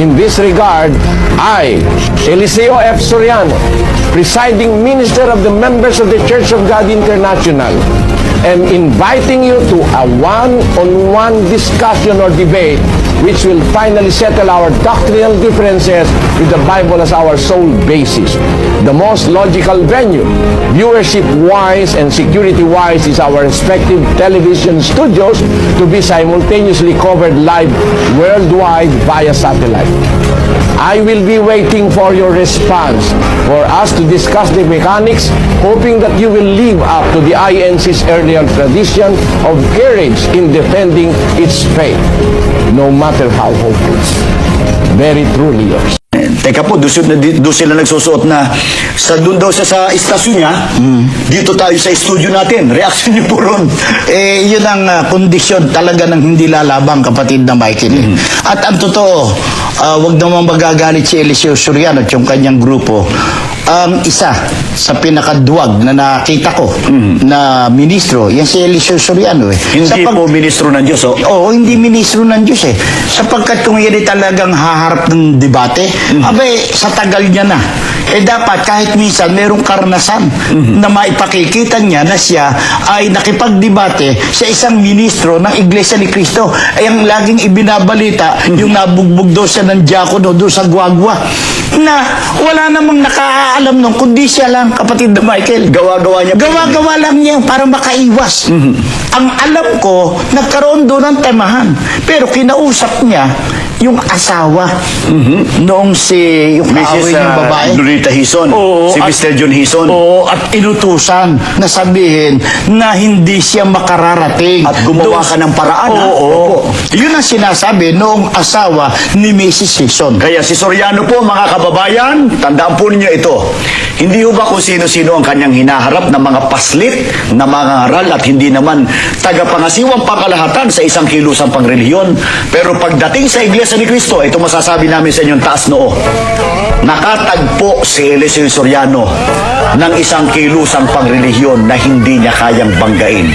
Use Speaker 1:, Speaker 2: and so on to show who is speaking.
Speaker 1: In this regard, I, Eliseo F. Soriano, presiding minister of the members of the Church of God International, am inviting you to a one-on-one discussion or debate which will finally settle our doctrinal differences with the Bible as our sole basis. The most logical venue, viewership-wise and security-wise, is our respective television studios to be simultaneously covered live worldwide via satellite. I will be waiting for your response for us to discuss the mechanics, hoping that you will live up to the INC's earlier tradition of courage in defending its faith, no matter how hopeless. Very truly yours.
Speaker 2: Eh, Teka po, doon sila, doon sila nagsusuot na sa doon daw siya sa istasyon niya, dito tayo sa studio natin. Reaction niyo po ron.
Speaker 3: Eh, yun ang ah, kondisyon talaga ng hindi lalabang kapatid na Michael. eh. At ang totoo, ah, wag naman magagalit si Eliseo Soriano at yung kanyang grupo. Ang isa sa pinakaduwag na nakita ko na ministro, yan si Eliseo Soriano eh.
Speaker 2: Hindi
Speaker 3: Sa pag-
Speaker 2: po ministro ng Diyos. Oh.
Speaker 3: Oo, hindi ministro ng Diyos eh. Sapagkat kung yan talagang haharap ng debate, abay, sa tagal niya na. Eh dapat kahit minsan merong karanasan na maipakikita niya na siya ay nakipagdebate sa isang ministro ng Iglesia ni Cristo. Ay ang laging ibinabalita, yung nabugbog daw siya ng diakono doon sa Guagua. Na wala namang nakaalam nung kundi siya lang, kapatid na Michael.
Speaker 2: Gawa-gawa niya.
Speaker 3: Gawa-gawa lang niya para makaiwas. Ang alam ko, nagkaroon doon ng temahan. Pero kinausap niya yung asawa noong si yung kaaway
Speaker 2: Mrs.
Speaker 3: niyang
Speaker 2: uh,
Speaker 3: babae.
Speaker 2: Lolita Hison.
Speaker 3: Oo,
Speaker 2: si
Speaker 3: at-
Speaker 2: Mr. John Hison.
Speaker 3: Oo, at inutusan na sabihin na hindi siya makararating.
Speaker 2: At gumawa
Speaker 3: Doon-
Speaker 2: ka ng paraan, ha?
Speaker 3: Oo. Yun ang sinasabi noong asawa ni Mrs. Hison.
Speaker 2: Kaya si Soriano po, mga kababayan, tandaan po ninyo ito. Hindi ho ba kung sino-sino ang kanyang hinaharap na mga paslit na mga aral at hindi naman tagapangasiwang pangkalahatan sa isang kilusang pangreliyon. Pero pagdating sa Iglesia ni Cristo, ito masasabi namin sa inyong taas noo. Nakatagpo si Eliseo Soriano ng isang kilusang pangreliyon na hindi niya kayang banggain.